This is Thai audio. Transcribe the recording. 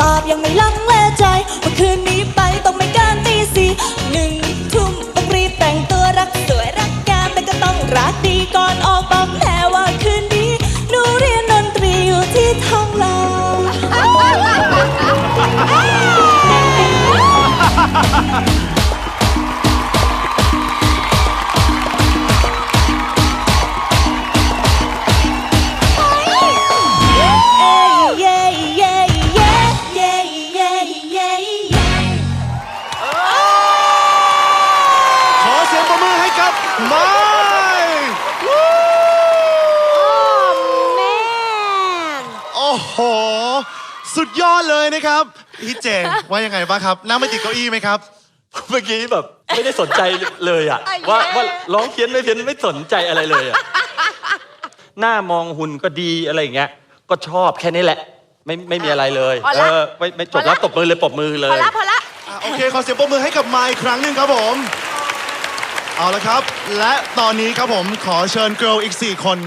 ตอบยังไม่ลังเลใจว่าคืนนี้ไปต้องไม่เกินตีสี่หนึ่งทุ่มต้องรีบแต่งตัวรักสวยรักงามแต่ก็ต้องรักดีก่อนออกบอกแม่ว่าคืนนี้หนูเรียนดนตรีอยู่ที่ทองหลา สุดยอดเลยนะครับพี่เจนว่ายังไงบ้างครับนั่งไม่ติดเก้าอี้ไหมครับ เมื่อกี้แบบไม่ได้สนใจเลยอะว่าว่าร้องเพี้ยนไม่เพี้ยนไม่สนใจอะไรเลยอะหน้ามองหุ่นก็ดีอะไรอย่างเงี้ย ก็ชอบแค่นี้แหละ ไม่ไม่มีอะไรเลยพอเอละ อไม่ไม่จบแล้วพอละตบมือเลยปรบมือเลพอย ละพอละ อะโอเคขอเสียงปรบมือให้กับไมค์อีกครั้งหนึ่งครับผม เอาละครับ และตอนนี้ครับผมขอเชิญเกิร์ลอีก 4 คน